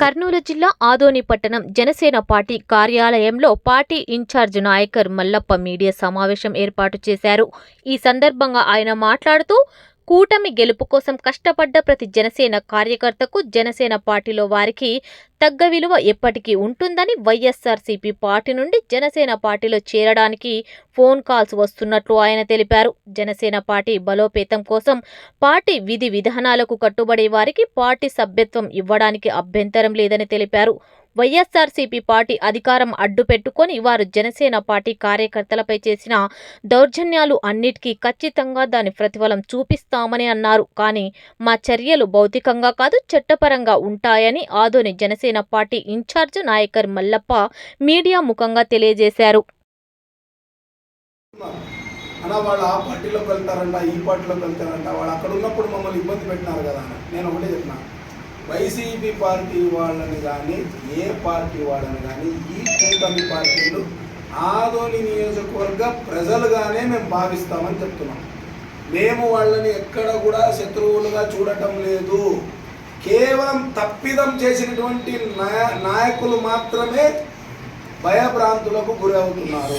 కర్నూలు ఆదోని పట్టణం జనసేన పార్టీ కార్యాలయంలో party in charge Nayakar Mallappa media సమావేశం ఏర్పాటు చేశారు. ఈ సందర్భంగా ఆయన మాట్లాడుతూ కూటమి గెలుపు కోసం కష్టపడ్డ ప్రతి జనసేన కార్యకర్తకు జనసేన పార్టీలో వారికి తగ్గ విలువ ఎప్పటికీ ఉంటుందని వైఎస్ఆర్సీపీ పార్టీ నుండి జనసేన పార్టీలో చేరడానికి ఫోన్ కాల్స్ వస్తున్నట్లు ఆయన తెలిపారు. జనసేన పార్టీ బలోపేతం కోసం పార్టీ విధి విధానాలకు కట్టుబడే వారికి పార్టీ సభ్యత్వం ఇవ్వడానికి అభ్యంతరం లేదని తెలిపారు. వైఎస్ఆర్సీపీ పార్టీ అధికారం అడ్డు పెట్టుకొని వారు జనసేన పార్టీ కార్యకర్తలపై చేసిన దౌర్జన్యాలు అన్నిటికీ ఖచ్చితంగా దాని ప్రతిఫలం చూపిస్తామని అన్నారు. కానీ మా చర్యలు భౌతికంగా కాదు చట్టపరంగా ఉంటాయని Adoni Janasena Janasena party in charge Nayakar Mallappa media ముఖంగా తెలియజేశారు. అన్నా వాళ్ళు ఆ పార్టీలోకి వెళ్తారంట ఈ పార్టీలోకి వెళ్తారంట వాళ్ళు అక్కడ ఉన్నప్పుడు మమ్మల్ని ఇబ్బంది పెట్టినారు కదా అన్న నేను ఒకటే చెప్పిన. వైసీపీ పార్టీ వాళ్ళని కానీ ఏ పార్టీ వాళ్ళని కానీ ఈ కూటమి పార్టీలు ఆదోని నియోజకవర్గ ప్రజలుగానే మేము భావిస్తామని చెప్తున్నాం. మేము వాళ్ళని ఎక్కడ కూడా శత్రువులుగా చూడటం లేదు. కేవలం తప్పిదం చేసినటువంటి నాయ- నాయకులు మాత్రమే భయభ్రాంతులకు గురవుతున్నారు.